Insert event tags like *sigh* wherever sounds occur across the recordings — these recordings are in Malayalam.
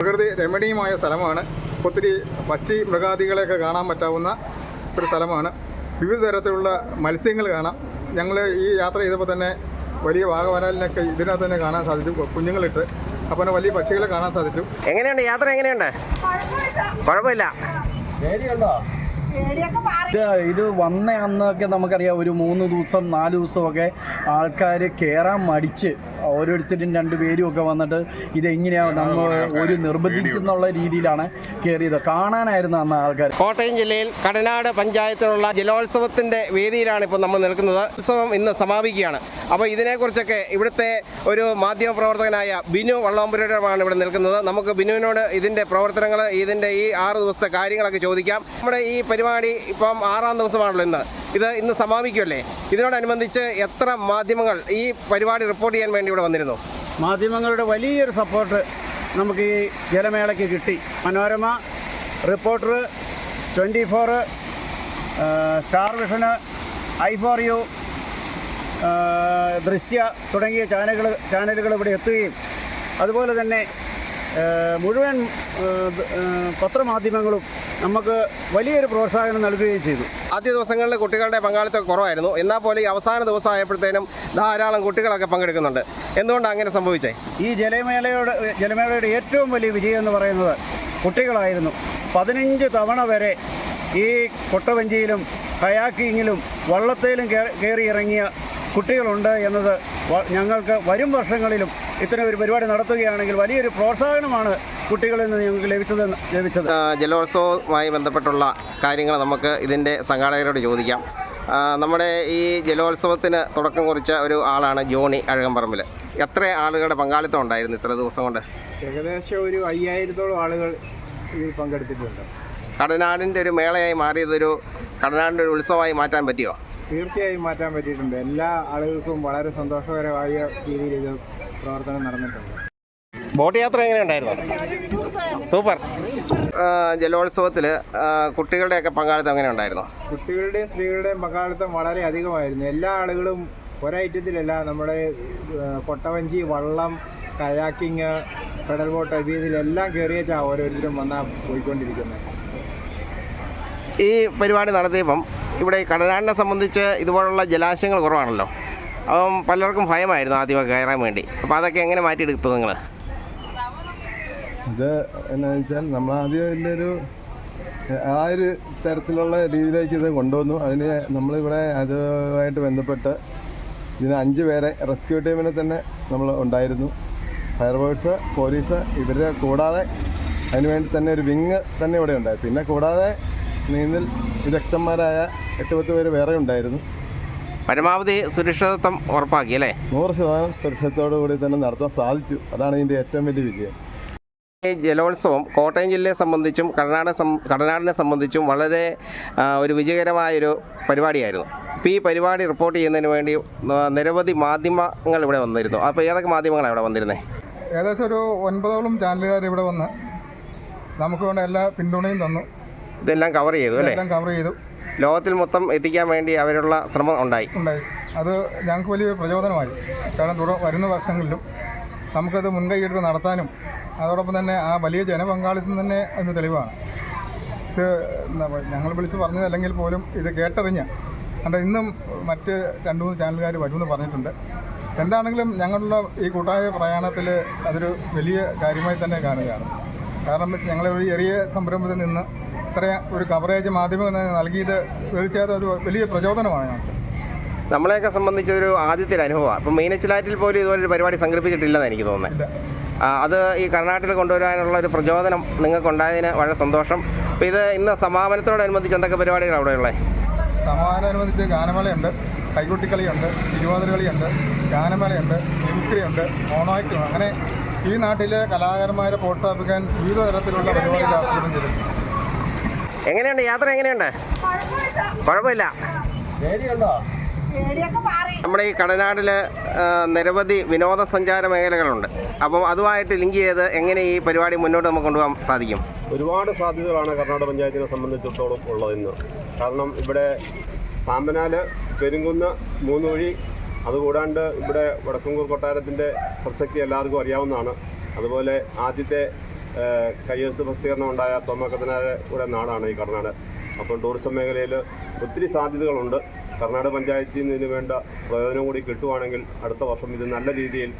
പ്രകൃതി രമണീയമായ സ്ഥലമാണ്. ഒത്തിരി പക്ഷി മൃഗാദികളെയൊക്കെ കാണാൻ പറ്റാവുന്ന ഒരു സ്ഥലമാണ്. വിവിധ തരത്തിലുള്ള മത്സ്യങ്ങൾ കാണാം. ഞങ്ങൾ ഈ യാത്ര ചെയ്തപ്പോൾ തന്നെ വലിയ വാഗവരാലിനൊക്കെ ഇതിനകത്ത് തന്നെ കാണാൻ സാധിച്ചു. കുഞ്ഞുങ്ങളിട്ട്. അപ്പോൾ തന്നെ വലിയ പക്ഷികളെ കാണാൻ സാധിച്ചു. എങ്ങനെയുണ്ട്? യാത്ര എങ്ങനെയുണ്ട്? കുഴപ്പമില്ല. പേടിയൊക്കെ മാറി ഇത് ഇത് വന്ന അന്നൊക്കെ നമുക്കറിയാം. ഒരു മൂന്ന് ദിവസം നാല് ദിവസമൊക്കെ ആൾക്കാർ കയറാൻ മടിച്ച് ഓരോരുത്തരും രണ്ട് പേരും ഒക്കെ വന്നിട്ട് ഇതെങ്ങനെയാണ് നമ്മൾ ഒരു നിർബന്ധിച്ചെന്നുള്ള രീതിയിലാണ് കയറിയത് കാണാനായിരുന്നു അന്ന് ആൾക്കാർ കോട്ടയം ജില്ലയിൽ കടനാട് പഞ്ചായത്തിലുള്ള ജലോത്സവത്തിന്റെ വേദിയിലാണ് ഇപ്പോൾ നമ്മൾ നിൽക്കുന്നത്. ഉത്സവം ഇന്ന് സമാപിക്കുകയാണ്. അപ്പോൾ ഇതിനെക്കുറിച്ചൊക്കെ ഇവിടുത്തെ ഒരു മാധ്യമ പ്രവർത്തകനായ ബിനു വള്ളാമ്പുരമാണ് ഇവിടെ നിൽക്കുന്നത്. നമുക്ക് ബിനുവിനോട് ഇതിന്റെ പ്രവർത്തനങ്ങൾ ഇതിന്റെ ഈ ആറ് ദിവസത്തെ കാര്യങ്ങളൊക്കെ ചോദിക്കാം. നമ്മുടെ ഈ പരിപാടി ഇപ്പം ആറാം ദിവസമാണല്ലോ ഇന്ന്. ഇത് ഇന്ന് സമാപിക്കുമല്ലേ ഇതിനോടനുബന്ധിച്ച് എത്ര മാധ്യമങ്ങൾ ഈ പരിപാടി റിപ്പോർട്ട് ചെയ്യാൻ വേണ്ടി ഇവിടെ വന്നിരുന്നു? മാധ്യമങ്ങളുടെ വലിയൊരു സപ്പോർട്ട് നമുക്ക് ഈ ജലമേളയ്ക്ക് കിട്ടി. Manorama reporter twenty four star vision I for you Drishya തുടങ്ങിയ ചാനലുകൾ ചാനലുകൾ ഇവിടെ എത്തുകയും അതുപോലെ തന്നെ മുഴുവൻ പത്രമാധ്യമങ്ങളും നമുക്ക് വലിയൊരു പ്രോത്സാഹനം നൽകുകയും ചെയ്തു. ആദ്യ ദിവസങ്ങളിൽ കുട്ടികളുടെ പങ്കാളിത്തം കുറവായിരുന്നു. എന്നാൽ പോലും ഈ അവസാന ദിവസം ആയപ്പോഴത്തേനും ധാരാളം കുട്ടികളൊക്കെ പങ്കെടുക്കുന്നുണ്ട്. എന്തുകൊണ്ടാണ് അങ്ങനെ സംഭവിച്ചേ? ഈ ജലമേളയുടെ ജലമേളയുടെ ഏറ്റവും വലിയ വിജയം എന്ന് പറയുന്നത് കുട്ടികളായിരുന്നു. പതിനഞ്ച് തവണ വരെ ഈ കൊട്ടവഞ്ചിയിലും കയാക്കിങ്ങിലും വള്ളത്തേലും കയറി ഇറങ്ങിയ കുട്ടികളുണ്ട് എന്നത് ഞങ്ങൾക്ക് വരും വർഷങ്ങളിലും ഇത്തരം ഒരു പരിപാടി നടത്തുകയാണെങ്കിൽ വലിയൊരു പ്രോത്സാഹനമാണ് കുട്ടികളിൽ നിന്ന് ഞങ്ങൾക്ക് ലഭിച്ചത് ലഭിച്ചത്. ജലോത്സവവുമായി ബന്ധപ്പെട്ടുള്ള കാര്യങ്ങൾ നമുക്ക് ഇതിന്റെ സംഘാടകരോട് ചോദിക്കാം. നമ്മുടെ ഈ ജലോത്സവത്തിന് തുടക്കം കുറിച്ച ഒരു ആളാണ് ജോണി അഴകമ്പറമ്പിൽ എത്ര ആളുകളുടെ പങ്കാളിത്തം ഉണ്ടായിരുന്നു ഇത്ര ദിവസം കൊണ്ട്? ഏകദേശം ഒരു അയ്യായിരത്തോളം ആളുകൾ ഇതിൽ പങ്കെടുത്തിട്ടുണ്ട്. കടനാടിന്റെ ഒരു മേളയായി മാറിയതൊരു കടനാടിന്റെ ഒരു ഉത്സവമായി മാറ്റാൻ പറ്റിയോ? തീർച്ചയായും മാറ്റാൻ പറ്റിയിട്ടുണ്ട്. എല്ലാ ആളുകൾക്കും വളരെ സന്തോഷകരമായ രീതിയിൽ ഇത് പ്രവർത്തനം നടന്നിട്ടുണ്ട്. ബോട്ട് യാത്ര എങ്ങനെ ഉണ്ടായിരുന്നു? സൂപ്പർ. ജലോത്സവത്തിൽ കുട്ടികളുടെയൊക്കെ പങ്കാളിത്തം എങ്ങനെ ഉണ്ടായിരുന്നു? കുട്ടികളുടെയും സ്ത്രീകളുടെയും പങ്കാളിത്തം വളരെ അധികമായിരുന്നു. എല്ലാ ആളുകളും ഒരൈറ്റത്തിലല്ല നമ്മുടെ കൊട്ടവഞ്ചി വള്ളം കയാക്കിങ് പെഡൽ ബോട്ട് ഇതിലെല്ലാം കയറിയേച്ചാണ് ഓരോരുത്തരും വന്നാൽ പോയിക്കൊണ്ടിരിക്കുന്നത്. ഈ പരിപാടി നടത്തിയപ്പം ഇവിടെ കടലാടിനെ സംബന്ധിച്ച് ഇതുപോലുള്ള ജലാശയങ്ങൾ കുറവാണല്ലോ. അപ്പം പലർക്കും ഭയമായിരുന്നു ആദ്യമൊക്കെ കയറാൻ വേണ്ടി. അപ്പോൾ അതൊക്കെ എങ്ങനെ മാറ്റിയെടുത്തു നിങ്ങൾ ഇത് എന്നാന്ന് വെച്ചാൽ നമ്മൾ ആദ്യം ഇതിന്റെ ഒരു ആ ഒരു തരത്തിലുള്ള രീതിയിലേക്ക് ഇത് കൊണ്ടുവന്നു. അതിന് നമ്മളിവിടെ അതുമായിട്ട് ബന്ധപ്പെട്ട് ഇതിന് അഞ്ച് പേരെ റെസ്ക്യൂ ടീമിനെ തന്നെ നമ്മൾ ഉണ്ടായിരുന്നു. ഫയർഫോഴ്സ് പോലീസ് ഇവരെ കൂടാതെ അതിനുവേണ്ടി തന്നെ ഒരു വിങ് തന്നെ ഇവിടെ ഉണ്ടായി. പിന്നെ കൂടാതെ നീന്തൽ വിദഗ്ധന്മാരായ എട്ട് പത്ത് പേര് വേറെ ഉണ്ടായിരുന്നു. പരമാവധി സുരക്ഷിതത്വം ഉറപ്പാക്കി അല്ലേ? നൂറ് ശതമാനം സുരക്ഷിതത്തോടു കൂടി തന്നെ നടത്താൻ സാധിച്ചു. അതാണ് ഇതിന്റെ ഏറ്റവും വലിയ വിജയം. ഈ ജലോത്സവം കോട്ടയം ജില്ലയെ സംബന്ധിച്ചും കടനാട് സം കടനാടിനെ സംബന്ധിച്ചും വളരെ ഒരു വിജയകരമായൊരു പരിപാടിയായിരുന്നു. ഇപ്പോൾ ഈ പരിപാടി റിപ്പോർട്ട് ചെയ്യുന്നതിന് വേണ്ടി നിരവധി മാധ്യമങ്ങൾ ഇവിടെ വന്നിരുന്നു. അപ്പോൾ ഏതൊക്കെ മാധ്യമങ്ങളാണ് ഇവിടെ വന്നിരുന്നത് ഏകദേശം ഒരു ഒൻപതോളം ചാനലുകാർ ഇവിടെ വന്ന് നമുക്ക് വേണ്ട എല്ലാ പിന്തുണയും തന്നു. ഇതെല്ലാം കവർ ചെയ്തു അല്ലേ? എല്ലാം കവർ ചെയ്തു. ലോകത്തിൽ മൊത്തം എത്തിക്കാൻ വേണ്ടി അവരുള്ള ശ്രമം ഉണ്ടായി. ഉണ്ടായി. അത് ഞങ്ങൾക്ക് വലിയൊരു പ്രചോദനമായി. കാരണം തുടർ വരുന്ന വർഷങ്ങളിലും നമുക്കത് മുൻകൈയെടുത്ത് നടത്താനും അതോടൊപ്പം തന്നെ ആ വലിയ ജനപങ്കാളിത്തം തന്നെ അതിന് തെളിവാണ്. ഇത് ഞങ്ങൾ വിളിച്ച് പറഞ്ഞതല്ലെങ്കിൽ പോലും ഇത് കേട്ടറിഞ്ഞ് കണ്ട ഇന്നും മറ്റ് രണ്ട് മൂന്ന് ചാനലുകാർ വരുമെന്ന് പറഞ്ഞിട്ടുണ്ട്. എന്താണെങ്കിലും ഞങ്ങളുടെ ഈ കൂട്ടായ പ്രയാണത്തിൽ അതൊരു വലിയ കാര്യമായി തന്നെ കാണുകയാണ്. കാരണം ഞങ്ങളൊരു ചെറിയ സംരംഭത്തിൽ നിന്ന് ഇത്ര ഒരു കവറേജ് മാധ്യമങ്ങൾ നൽകിയത് തീർച്ചയായിട്ടും ഒരു വലിയ പ്രചോദനമാണ് ഞങ്ങൾക്ക്. നമ്മളെയൊക്കെ സംബന്ധിച്ചൊരു ആദ്യത്തെ ഒരു അനുഭവമാണ്. അപ്പം മീനച്ചിലാറ്റിൽ പോലും ഇതുപോലെ ഒരു പരിപാടി സംഘടിപ്പിച്ചിട്ടില്ലെന്ന് എനിക്ക് തോന്നുന്നത്. അത് ഈ കർണാടകത്തിൽ കൊണ്ടുവരാനുള്ള ഒരു പ്രചോദനം നിങ്ങൾക്കുണ്ടായതിന് വളരെ സന്തോഷം. അപ്പോൾ ഇത് ഇന്ന് സമാപനത്തോടനുബന്ധിച്ച് എന്തൊക്കെ പരിപാടികൾ അവിടെ ഉള്ളത്? സമാധാനമനുബന്ധിച്ച് ഗാനമേളയുണ്ട് കൈകൊട്ടിക്കളിയുണ്ട് തിരുവാതിരകളിയുണ്ട് ഗാനമേളയുണ്ട് മിമിക്രിയുണ്ട് മോണോആക്റ്റുണ്ട് അങ്ങനെ ഈ നാട്ടിലെ കലാകാരന്മാരെ പ്രോത്സാഹിപ്പിക്കാൻ വിവിധ തരത്തിലുള്ള പരിപാടികൾ ആസൂത്രണം ചെയ്തിട്ടുണ്ട്. എങ്ങനെയുണ്ട്? യാത്ര എങ്ങനെയുണ്ട്? കുഴപ്പമില്ല. നമ്മുടെ ഈ കടനാടിൽ നിരവധി വിനോദസഞ്ചാര മേഖലകളുണ്ട്. അപ്പം അതുമായിട്ട് ലിങ്ക് ചെയ്ത് എങ്ങനെ ഈ പരിപാടി മുന്നോട്ട് നമുക്ക് കൊണ്ടുപോകാൻ സാധിക്കും? ഒരുപാട് സാധ്യതകളാണ് കർണാടക പഞ്ചായത്തിനെ സംബന്ധിച്ചിടത്തോളം ഉള്ളതെന്ന് കാരണം ഇവിടെ പാമ്പനാല് പെരുങ്കുന്ന് മൂന്നുവഴി അതുകൂടാണ്ട് ഇവിടെ വടക്കുംകൂർ കൊട്ടാരത്തിന്റെ പ്രസക്തി എല്ലാവർക്കും അറിയാവുന്നതാണ്. അതുപോലെ ആദ്യത്തെ കയ്യെഴുത്ത് പ്രസിദ്ധീകരണം ഉണ്ടായ തോമക്കത്തിനാരുടെ നാടാണ് ഈ കർണാടക. അപ്പം ടൂറിസം മേഖലയിൽ ഒത്തിരി സാധ്യതകളുണ്ട്. കർണാടക പഞ്ചായത്തിൽ നിന്ന് വേണ്ട പ്രയോജനം കൂടി കിട്ടുവാണെങ്കിൽ അടുത്ത വർഷം ഇത് നല്ല രീതിയിൽ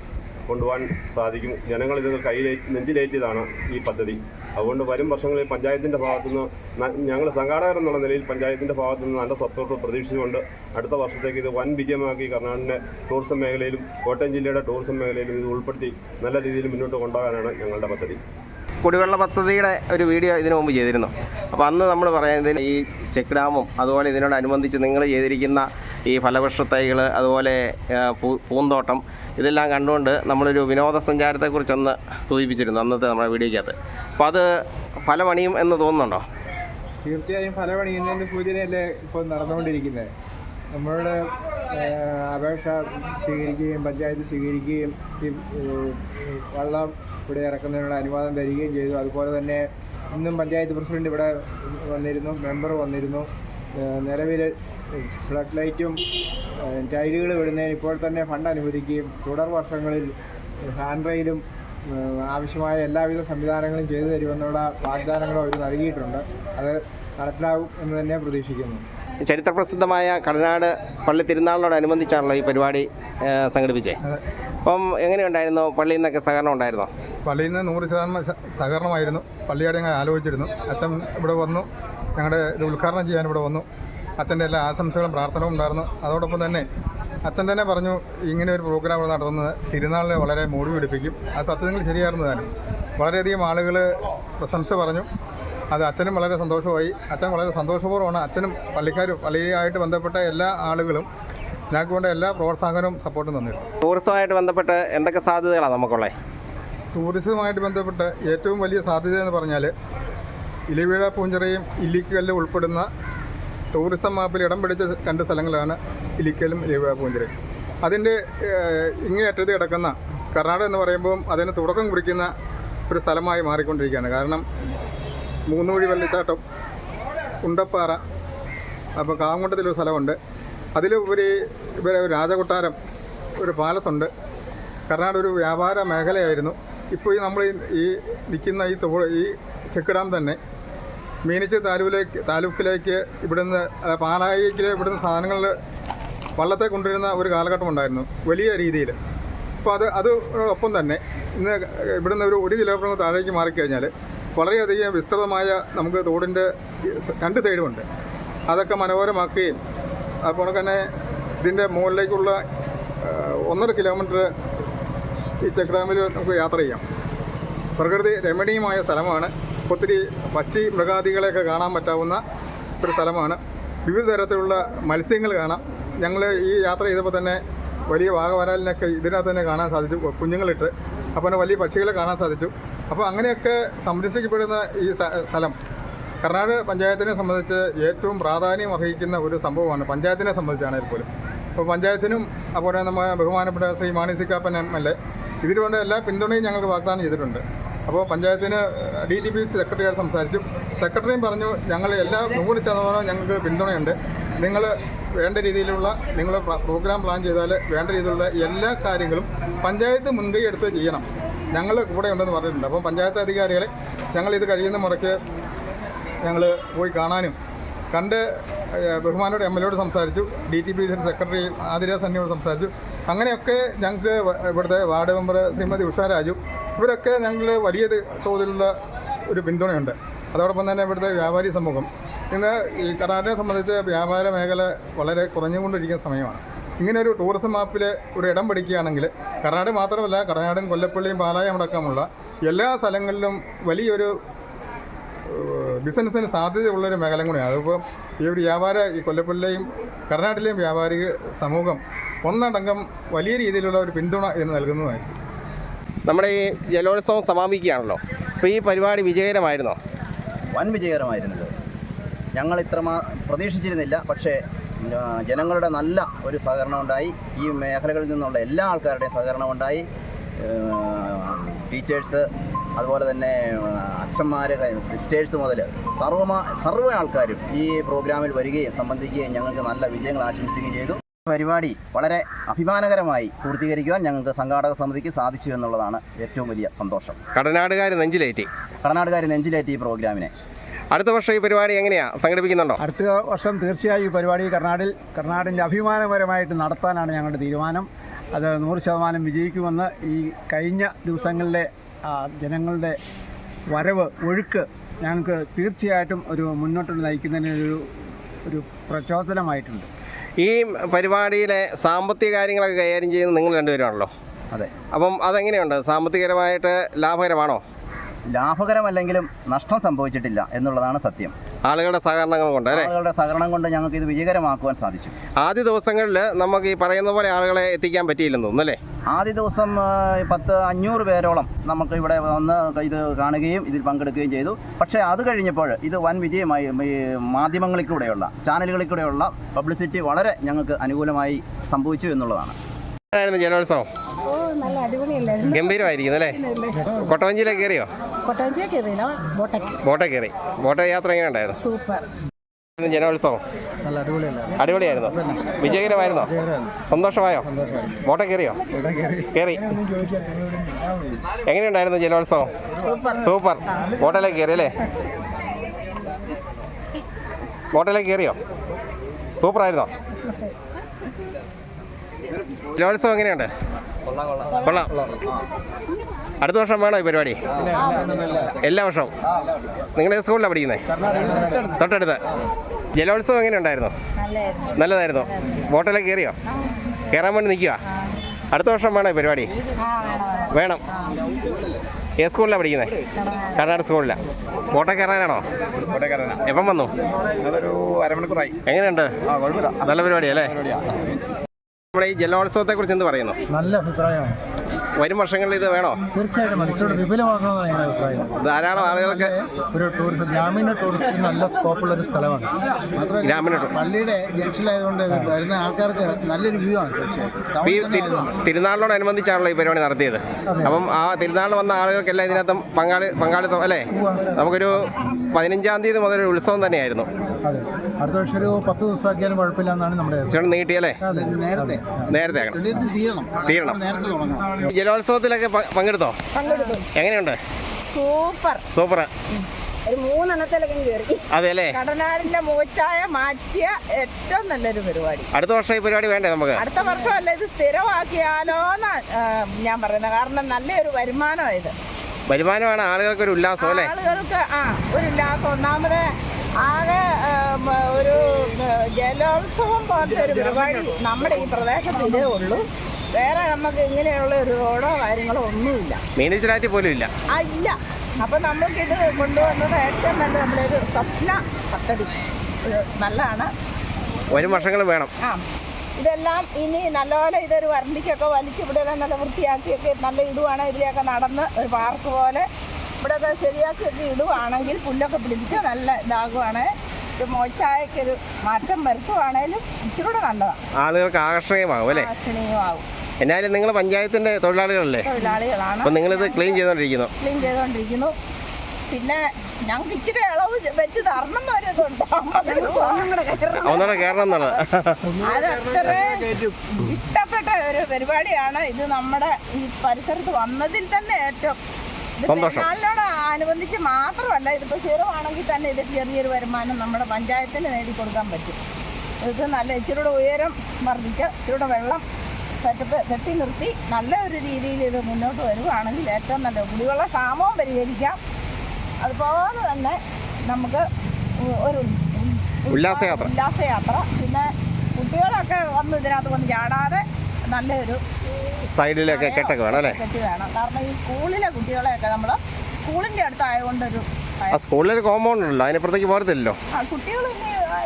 കൊണ്ടുപോകാൻ സാധിക്കും. ജനങ്ങൾ ഇത് കയ്യിലേ നെഞ്ചിലേറ്റിയതാണ് ഈ പദ്ധതി. അതുകൊണ്ട് വരും വർഷങ്ങളിൽ പഞ്ചായത്തിന്റെ ഭാഗത്തുനിന്ന് ഞങ്ങൾ സംഘാടകർ എന്നുള്ള നിലയിൽ പഞ്ചായത്തിന്റെ ഭാഗത്തുനിന്ന് നല്ല സപ്പോർട്ട് പ്രതീക്ഷിച്ചുകൊണ്ട് അടുത്ത വർഷത്തേക്ക് ഇത് വൻ വിജയമാക്കി കർണാടകന്റെ ടൂറിസം മേഖലയിലും കോട്ടയം ജില്ലയുടെ ടൂറിസം മേഖലയിലും ഇത് ഉൾപ്പെടുത്തി നല്ല രീതിയിൽ മുന്നോട്ട് കൊണ്ടുപോകാനാണ് ഞങ്ങളുടെ പദ്ധതി. കുടിവെള്ള പദ്ധതിയുടെ ഒരു വീഡിയോ ഇതിനു മുമ്പ് ചെയ്തിരുന്നു. അപ്പോൾ അന്ന് നമ്മൾ പറയുന്നത് ഈ ചെക്ക് ഡാമും അതുപോലെ ഇതിനോടനുബന്ധിച്ച് നിങ്ങൾ ചെയ്തിരിക്കുന്ന ഈ ഫലവൃക്ഷ തൈകൾ അതുപോലെ പൂന്തോട്ടം ഇതെല്ലാം കണ്ടുകൊണ്ട് നമ്മളൊരു വിനോദസഞ്ചാരത്തെക്കുറിച്ചൊന്ന് സൂചിപ്പിച്ചിരുന്നു അന്നത്തെ നമ്മുടെ വീഡിയോയ്ക്കകത്ത് അപ്പോൾ അത് ഫലമണിയും എന്ന് തോന്നുന്നുണ്ടോ? തീർച്ചയായും ഫലമണിയുന്നതിന്റെ സൂചനയല്ലേ ഇപ്പോൾ നടന്നുകൊണ്ടിരിക്കുന്നത്. നമ്മളുടെ അപേക്ഷ സ്വീകരിക്കുകയും പഞ്ചായത്ത് സ്വീകരിക്കുകയും ഈ വള്ളം ഇവിടെ ഇറക്കുന്നതിനുള്ള അനുവാദം തരികയും ചെയ്തു. അതുപോലെ തന്നെ ഇന്നും പഞ്ചായത്ത് പ്രസിഡന്റ് ഇവിടെ വന്നിരുന്നു മെമ്പർ വന്നിരുന്നു. നിലവിൽ ഫ്ലഡ് ലൈറ്റും ടൈലുകൾ വിടുന്നതിന് ഇപ്പോൾ തന്നെ ഫണ്ട് അനുവദിക്കുകയും തുടർ വർഷങ്ങളിൽ ഹാൻഡ് റെയിലും ആവശ്യമായ എല്ലാവിധ സംവിധാനങ്ങളും ചെയ്തു തരുമെന്നുള്ള വാഗ്ദാനങ്ങളും അവർ നൽകിയിട്ടുണ്ട്. അത് നടപ്പിലാകും എന്ന് തന്നെ പ്രതീക്ഷിക്കുന്നു. ചരിത്രപ്രസിദ്ധമായ കടനാട് പള്ളി തിരുനാളിനോടനുബന്ധിച്ചാണല്ലോ ഈ പരിപാടി സംഘടിപ്പിച്ചേ. അപ്പം എങ്ങനെയുണ്ടായിരുന്നു? പള്ളിയിൽ നിന്നൊക്കെ സഹകരണം ഉണ്ടായിരുന്നോ? പള്ളിയിൽ നിന്ന് നൂറ് ശതമാനം സഹകരണമായിരുന്നു. പള്ളിയോടെ ഞങ്ങൾ ആലോചിച്ചിരുന്നു. അച്ഛൻ ഇവിടെ വന്നു. ഞങ്ങളുടെ ഇത് ഉദ്ഘാടനം ചെയ്യാൻ ഇവിടെ വന്നു. അച്ഛന്റെ എല്ലാ ആശംസകളും പ്രാർത്ഥനകളും ഉണ്ടായിരുന്നു. അതോടൊപ്പം തന്നെ അച്ഛൻ തന്നെ പറഞ്ഞു ഇങ്ങനെ ഒരു പ്രോഗ്രാം നടത്തുന്നത് തിരുനാളിനെ വളരെ മൂടി പിടിപ്പിക്കും ആ സത്യങ്ങൾ ശരിയായിരുന്നു താനും വളരെയധികം ആളുകൾ പ്രശംസ പറഞ്ഞു. അത് അച്ഛനും വളരെ സന്തോഷമായി. അച്ഛൻ വളരെ സന്തോഷപൂർവമാണ് അച്ഛനും പള്ളിക്കാരും പള്ളിയായിട്ട് ബന്ധപ്പെട്ട എല്ലാ ആളുകളും ഞങ്ങൾക്ക് വേണ്ട എല്ലാ പ്രോത്സാഹനവും സപ്പോർട്ടും തന്നിരുന്നു. ടൂറിസമായിട്ട് ബന്ധപ്പെട്ട് എന്തൊക്കെ സാധ്യതകളാണ് നമുക്കുള്ളത് ടൂറിസവുമായിട്ട് ബന്ധപ്പെട്ട് ഏറ്റവും വലിയ സാധ്യത എന്ന് പറഞ്ഞാൽ ഇലിവീഴ പൂഞ്ചിറയും ഇല്ലിക്കല്ലും ഉൾപ്പെടുന്ന ടൂറിസം മാപ്പിൽ ഇടം പിടിച്ച രണ്ട് സ്ഥലങ്ങളാണ് ഇലിക്കലും ഇലിവീഴ പൂഞ്ചിറയും. അതിന്റെ ഇങ്ങേയറ്റത്ത് കിടക്കുന്ന കർണാടക എന്ന് പറയുമ്പോൾ അതിന് തുടക്കം കുറിക്കുന്ന ഒരു സ്ഥലമായി മാറിക്കൊണ്ടിരിക്കുകയാണ്. കാരണം മൂന്നുവഴി വെള്ളിച്ചാട്ടം ഉണ്ടപ്പാറ അപ്പോൾ കാമുണ്ടത്തിലൊരു സ്ഥലമുണ്ട്. അതിലുപരി ഇവരെ രാജകൊട്ടാരം ഒരു പാലസ് ഉണ്ട്. കർണാടക ഒരു വ്യാപാര മേഖലയായിരുന്നു. ഇപ്പോൾ ഈ നമ്മൾ ഈ- നിൽക്കുന്ന ഈ തോ ഈ ചെക്കിടാം തന്നെ മീനച്ചി താലൂക്കിലേക്ക് താലൂക്കിലേക്ക് ഇവിടുന്ന് ആ, പാലായിക്ക് ഇവിടുന്ന് സാധനങ്ങൾ വള്ളത്തെ കൊണ്ടുവരുന്ന ഒരു കാലഘട്ടം ഉണ്ടായിരുന്നു വലിയ രീതിയിൽ അപ്പോൾ അത് അത് ഒപ്പം തന്നെ. ഇന്ന് ഇവിടുന്ന് ഒരു ഒരു കിലോമീറ്റർ താഴേക്ക് മാറിക്കഴിഞ്ഞാൽ വളരെയധികം വിസ്തൃതമായ നമുക്ക് തോടിന്റെ രണ്ട് സൈഡുമുണ്ട് അതൊക്കെ മനോഹരമാക്കുകയും അപ്പോൾ തന്നെ ഇതിന്റെ മുകളിലേക്കുള്ള ഒന്നര കിലോമീറ്റർ ഈ ചെക്ക് ഡാമിൽ നമുക്ക് യാത്ര ചെയ്യാം. പ്രകൃതി രമണീയമായ സ്ഥലമാണ്. ഒത്തിരി പക്ഷി മൃഗാദികളെയൊക്കെ കാണാൻ പറ്റാവുന്ന ഒരു സ്ഥലമാണ്. വിവിധ തരത്തിലുള്ള മത്സ്യങ്ങൾ കാണാം. ഞങ്ങൾ ഈ യാത്ര ചെയ്തപ്പോൾ തന്നെ വലിയ വാഗവരാലിനൊക്കെ ഇതിനകത്ത് തന്നെ കാണാൻ സാധിച്ചു. കുഞ്ഞുങ്ങളിട്ട്. അപ്പോൾ തന്നെ വലിയ പക്ഷികളെ കാണാൻ സാധിച്ചു. അപ്പോൾ അങ്ങനെയൊക്കെ സംരക്ഷിക്കപ്പെടുന്ന ഈ സ്ഥ- സ്ഥലം. കർണാടക പഞ്ചായത്തിനെ സംബന്ധിച്ച് ഏറ്റവും പ്രാധാന്യം അർഹിക്കുന്ന ഒരു സംഭവമാണ് പഞ്ചായത്തിനെ സംബന്ധിച്ചാണെങ്കിൽ പോലും. അപ്പോൾ പഞ്ചായത്തിനും അതുപോലെ നമ്മൾ ബഹുമാനപ്പെട്ട Shri Mani Kappan M L A ഇതിലുകൊണ്ട് എല്ലാ പിന്തുണയും ഞങ്ങൾക്ക് വാഗ്ദാനം ചെയ്തിട്ടുണ്ട്. അപ്പോൾ പഞ്ചായത്തിന് ഡി ടി പി സെക്രട്ടറിയായിട്ട് സംസാരിച്ചു. സെക്രട്ടറിയും പറഞ്ഞു ഞങ്ങൾ എല്ലാ നൂറ് ശതമാനം ഞങ്ങൾക്ക് പിന്തുണയുണ്ട്. നിങ്ങൾ വേണ്ട രീതിയിലുള്ള നിങ്ങൾ പ്രോഗ്രാം പ്ലാൻ ചെയ്താൽ വേണ്ട രീതിയിലുള്ള എല്ലാ കാര്യങ്ങളും പഞ്ചായത്ത് മുൻകൈ എടുത്ത് ചെയ്യണം. ഞങ്ങൾ കൂടെ ഉണ്ടെന്ന് പറഞ്ഞിട്ടുണ്ട്. അപ്പം പഞ്ചായത്ത് അധികാരികളെ ഞങ്ങൾ ഇത് കഴിയുന്ന മുറയ്ക്ക് ഞങ്ങൾ പോയി കാണാനും കണ്ട് ബഹുമാനോട് എം എൽ എയോട് സംസാരിച്ചു D T P secretary Athira സന്നിയോട് സംസാരിച്ചു. അങ്ങനെയൊക്കെ ഞങ്ങൾക്ക് ഇവിടുത്തെ വാർഡ് മെമ്പർ ശ്രീമതി ഉഷാ രാജു ഇവരൊക്കെ ഞങ്ങൾ വലിയ തോതിലുള്ള ഒരു പിന്തുണയുണ്ട്. അതോടൊപ്പം തന്നെ ഇവിടുത്തെ വ്യാപാരി സമൂഹം. ഇന്ന് ഈ കർണാടകയെ സംബന്ധിച്ച് വ്യാപാര മേഖല വളരെ കുറഞ്ഞുകൊണ്ടിരിക്കുന്ന സമയമാണ്. ഇങ്ങനെ ഒരു ടൂറിസം മാപ്പിൽ ഒരു ഇടം പിടിക്കുകയാണെങ്കിൽ കർണാടക മാത്രമല്ല കർണാടകം കൊല്ലപ്പള്ളിയും പാലായം അടക്കമുള്ള എല്ലാ സ്ഥലങ്ങളിലും വലിയൊരു ബിസിനസ്സിന് സാധ്യതയുള്ളൊരു മേഖല കൂടിയാണ്. അതിപ്പോൾ ഈ ഒരു വ്യാപാര ഈ കൊല്ലപ്പള്ളിയും കർണാടകയിലെയും വ്യാപാരി സമൂഹം ഒന്നടങ്കം വലിയ രീതിയിലുള്ള ഒരു പിന്തുണ ഇതിന് നൽകുന്നതായിരിക്കും. നമ്മുടെ ഈ ജലോത്സവം സമാപിക്കുകയാണല്ലോ. അപ്പോൾ ഈ പരിപാടി വിജയകരമായിരുന്നോ? വൻ വിജയകരമായിരുന്നത്. ഞങ്ങൾ ഇത്രമാ പ്രതീക്ഷിച്ചിരുന്നില്ല. പക്ഷേ ജനങ്ങളുടെ നല്ല ഒരു സഹകരണം ഉണ്ടായി. ഈ മേഖലകളിൽ നിന്നുള്ള എല്ലാ ആൾക്കാരുടെയും സഹകരണം ഉണ്ടായി. ടീച്ചേഴ്സ് അതുപോലെ തന്നെ അച്ഛന്മാർ സിസ്റ്റേഴ്സ് മുതൽ സർവ സർവ ആൾക്കാരും ഈ പ്രോഗ്രാമിൽ വരികയും സംബന്ധിക്കുകയും ഞങ്ങൾക്ക് നല്ല വിജയങ്ങൾ ആശംസിക്കുകയും ചെയ്തു. പരിപാടി വളരെ അഭിമാനകരമായി പൂർത്തീകരിക്കുവാൻ ഞങ്ങൾക്ക് സംഘാടക സമിതിക്ക് സാധിച്ചു എന്നുള്ളതാണ് ഏറ്റവും വലിയ സന്തോഷം. കടനാടുകാർ നെഞ്ചിലേറ്റി. കടനാടുകാർ നെഞ്ചിലേറ്റി ഈ പ്രോഗ്രാമിനെ. അടുത്ത വർഷം ഈ പരിപാടി എങ്ങനെയാ? സംഘടിപ്പിക്കുന്നുണ്ടോ? അടുത്ത വർഷം തീർച്ചയായും ഈ പരിപാടി കർണാടിൽ കർണാടിന്റെ അഭിമാനപരമായിട്ട് നടത്താനാണ് ഞങ്ങളുടെ തീരുമാനം. അത് നൂറ് ശതമാനം വിജയിക്കുമെന്ന് ഈ കഴിഞ്ഞ ദിവസങ്ങളിലെ ജനങ്ങളുടെ വരവ് ഒഴുക്ക് ഞങ്ങൾക്ക് തീർച്ചയായിട്ടും ഒരു മുന്നോട്ട് നയിക്കുന്നതിനൊരു ഒരു പ്രചോദനമായിട്ടുണ്ട്. ഈ പരിപാടിയിലെ സാമ്പത്തിക കാര്യങ്ങളൊക്കെ കൈകാര്യം ചെയ്യുന്നത് നിങ്ങൾ രണ്ടുപേരുമാണല്ലോ അതെ. അപ്പം അതെങ്ങനെയുണ്ട്? സാമ്പത്തികപരമായിട്ട് ലാഭകരമാണോ? ലാഭകരമല്ലെങ്കിലും നഷ്ടം സംഭവിച്ചിട്ടില്ല എന്നുള്ളതാണ് സത്യം. ആളുകളുടെ സഹകരണങ്ങൾ കൊണ്ട് ആളുകളുടെ സഹകരണം കൊണ്ട് ഞങ്ങൾക്ക് ഇത് വിജയകരമാക്കുവാൻ സാധിച്ചു. ആദ്യ ദിവസങ്ങളിൽ നമുക്ക് ഈ പറയുന്ന പോലെ ആളുകളെ എത്തിക്കാൻ പറ്റിയില്ലെന്ന് തോന്നുന്നല്ലേ ആദ്യ ദിവസം പത്ത് അഞ്ഞൂറ് പേരോളം നമുക്ക് ഇവിടെ വന്ന് ഇത് കാണുകയും ഇതിൽ പങ്കെടുക്കുകയും ചെയ്തു. പക്ഷേ അത് കഴിഞ്ഞപ്പോൾ ഇത് വൻ വിജയമായി ഈ മാധ്യമങ്ങളിൽ കൂടെയുള്ള ചാനലുകളിൽ കൂടെയുള്ള പബ്ലിസിറ്റി വളരെ ഞങ്ങൾക്ക് അനുകൂലമായി സംഭവിച്ചു എന്നുള്ളതാണ്. ജനോത്സവം ജലോത്സവം ഗംഭീരമായിരിക്കുന്നു അല്ലേ? കൊട്ടവഞ്ചിയിലേക്ക് കയറിയോ? കൊട്ടവഞ്ചിയെ കയറിയില്ല. ബോട്ടയ്ക്ക് ബോട്ടെ കയറി. ബോട്ടെ യാത്ര എങ്ങനെ ഉണ്ടായിരുന്നു? സൂപ്പർ. ജനോത്സവം. നല്ല അടിപൊളിയല്ലായിരുന്നു അടിപൊളിയായിരുന്നു. വിജയകരമായിരുന്നോ? സന്തോഷമായോ? ബോട്ടെ കയറിയോ? കയറി. എങ്ങനെയുണ്ടായിരുന്നു ജലോത്സവം സൂപ്പർ. ബോട്ടിലേക്ക് കയറി അല്ലേ? ബോട്ടിലേക്ക് കയറിയോ? സൂപ്പറായിരുന്നോ? ജലോത്സവം എങ്ങനെയുണ്ട്? കൊള്ളാം അടുത്ത വർഷം വേണോ ഈ പരിപാടി? എല്ലാ വർഷവും? നിങ്ങളുടെ സ്കൂളിലാണ് പഠിക്കുന്നത് തൊട്ടടുത്ത്. ജലോത്സവം എങ്ങനെ ഉണ്ടായിരുന്നു? നല്ലതായിരുന്നു. ബോട്ടിലേക്ക് കയറിയോ? കയറാൻ വേണ്ടി നിൽക്കുക അടുത്ത വർഷം വേണോ ഈ പരിപാടി? വേണം. ഏത് സ്കൂളിലാണ് പഠിക്കുന്നത് കർണാടക സ്കൂളിലാണ് ഫോട്ടോ കയറാനാണോ? എപ്പം വന്നു? ഒരു അരമണിക്കൂറായി. എങ്ങനെയുണ്ട്? നല്ല പരിപാടിയല്ലേ നമ്മുടെ ഈ ജലോത്സവത്തെ കുറിച്ച് എന്ത് പറയുന്നു? നല്ല അഭിപ്രായമാണ്. വരും വർഷങ്ങളിൽ ഇത് വേണോ? തീർച്ചയായിട്ടും. വിപുലമാക്കണമെന്നാണ് ഞങ്ങളുടെ അഭിപ്രായം. ധാരാളം ആളുകൾക്ക് ഒരു ടൂറിസ്റ്റ് ഗ്രാമീണ ടൂറിസത്തിന് നല്ല സ്കോപ്പുള്ള ഒരു സ്ഥലമാണ്. മാത്രമല്ല ഗ്രാമീണ ടൂ- പള്ളിയുടെ ജംഗ്ഷനായതുകൊണ്ട് വരുന്ന ആൾക്കാർക്ക് നല്ലൊരു വ്യൂ ആണ് തീർച്ചയായിട്ടും. തിരുനാളിനോടനുബന്ധിച്ചാണല്ലോ ഈ പരിപാടി നടത്തിയത്. അപ്പം ആ തിരുനാളിന് വന്ന ആളുകൾക്കെല്ലാം ഇതിനകത്തും പങ്കാളി പങ്കാളിത്തം അല്ലേ? നമുക്കൊരു പതിനഞ്ചാം തീയതി മുതൽ ഒരു ഉത്സവം തന്നെയായിരുന്നു. അതെ. അടുത്ത വർഷം ഒരു പത്ത് ദിവസമാക്കിയാലും കുഴപ്പമില്ല എന്നാണ് നമ്മുടെ ഇച്ചിരി നീട്ടിയല്ലേ? നേരത്തെ. നേരത്തെ തീരണം. തീരണം. നേരത്തെ പ- പങ്കെടുത്തോ? എങ്ങനെയുണ്ട്? സൂപ്പർ. സൂപ്പർ ഒരു മൂന്നെണ്ണത്തിലൊക്കെ കയറി. അതെ കടനാടിന്റെ മൂച്ചായ മാറ്റിയ ഏറ്റവും നല്ലൊരു പരിപാടി. അടുത്ത വർഷം ഈ പരിപാടി വേണ്ടേ നമുക്ക്? അടുത്ത വർഷം അല്ല ഇത് സ്ഥിരമാക്കിയാലോന്ന് ഞാൻ പറയുന്നത് കാരണം നല്ലൊരു വരുമാനമാണ് ഇത്. വരുമാനമാണ് ആളുകൾക്ക് ഒരു ഉല്ലാസം അല്ലേ? ആളുകൾക്ക് ആ ഒരു ഉല്ലാസം. ഒന്നാമത് ആകെ ഒരു ജലോത്സവം പോലത്തെ ഒരു പരിപാടി നമ്മുടെ ഈ പ്രദേശത്തിന്റെ ഉള്ളൂ. വേറെ നമുക്ക് ഇങ്ങനെയുള്ള ഒരു റോഡോ കാര്യങ്ങളോ ഒന്നുമില്ല. മീനച്ചിലാറ്റി പോലും ഇല്ല. ആ ഇല്ല. അപ്പൊ നമുക്കിത് കൊണ്ടുവന്നത് ഏറ്റവും നല്ല നമ്മുടെ ഒരു സ്വപ്ന പദ്ധതി. നല്ലതാണ്. വരും വർഷങ്ങൾ വേണം. ആ. ഇതെല്ലാം ഇനി നല്ലപോലെ ഇതൊരു വരണ്ടിക്കൊക്കെ വലിച്ച് ഇവിടെ എല്ലാം നല്ല വൃത്തിയാക്കിയൊക്കെ നല്ല ഇടുവാണ്. ഇതിലെയൊക്കെ നടന്ന് ഒരു പാർക്ക് പോലെ ഇവിടെയൊക്കെ ശരിയാക്കിയൊക്കെ ഇടുവാണെങ്കിൽ പുല്ലൊക്കെ പിടിപ്പിച്ച് നല്ല ഇതാകുവാണ്. ഇത് മോച്ചായക്കൊരു മാറ്റം വരുത്തുവാണേലും ഇച്ചിരി കൂടെ നല്ലതാണ് ആളുകൾക്ക് ആകർഷണീയമാകും അല്ലേ? ആകർഷണീയമാവും. എന്നാലും നിങ്ങൾ പഞ്ചായത്തിന്റെ തൊഴിലാളികളല്ലേ? തൊഴിലാളികളാണ്. അപ്പം നിങ്ങളിത് ക്ലീൻ ചെയ്തുകൊണ്ടിരിക്കുന്നു ക്ലീൻ ചെയ്തുകൊണ്ടിരിക്കുന്നു പിന്നെ ഞങ്ങൾക്ക് ഇച്ചിരി ഇളവ് വെച്ച് തരണം ഒന്നുകൂടെ കയറണം എന്നുള്ളത്. ഇഷ്ടപ്പെട്ട ഒരു പരിപാടിയാണ്. ഇത് നമ്മുടെ ഈ പരിസരത്ത് വന്നതിൽ തന്നെ ഏറ്റവും ോട്. പെരുന്നാളിനോട് അനുബന്ധിച്ച് മാത്രമല്ല ഇതിപ്പോ ചെറുവാണെങ്കിൽ തന്നെ ഇത് ചെറിയൊരു വരുമാനം നമ്മുടെ പഞ്ചായത്തിന് നേടിക്കൊടുക്കാൻ പറ്റും. ഇത് നല്ല ഇച്ചിരൂടെ ഉയരം വർദ്ധിക്കുക ഇച്ചിരൂടെ വെള്ളം സെറ്റപ്പ് കെട്ടി നിർത്തി നല്ല ഒരു രീതിയിൽ ഇത് മുന്നോട്ട് വരുവാണെങ്കിൽ ഏറ്റവും നല്ല കുടിവെള്ള ക്ഷാമവും പരിഹരിക്കാം. അതുപോലെ തന്നെ നമുക്ക് ഒരു ഉല്ലാസയാത്ര. ഉല്ലാസയാത്ര. പിന്നെ കുട്ടികളൊക്കെ വന്ന് ഇതിനകത്ത് വന്ന് ചാടാതെ നല്ലൊരു സൈഡിലൊക്കെ കെട്ടൊക്കെ വേണം അല്ലേ? കെട്ടി വേണം. കാരണം ഈ സ്കൂളിലെ കുട്ടികളെയൊക്കെ നമ്മൾ സ്കൂളിന്റെ അടുത്തായതുകൊണ്ടൊരു ആ സ്കൂളിലൊരു കോമ്പൗണ്ട് ഉണ്ടല്ലോ അതിനപ്പുറത്തേക്ക് പോരത്തില്ലല്ലോ. കുട്ടികൾ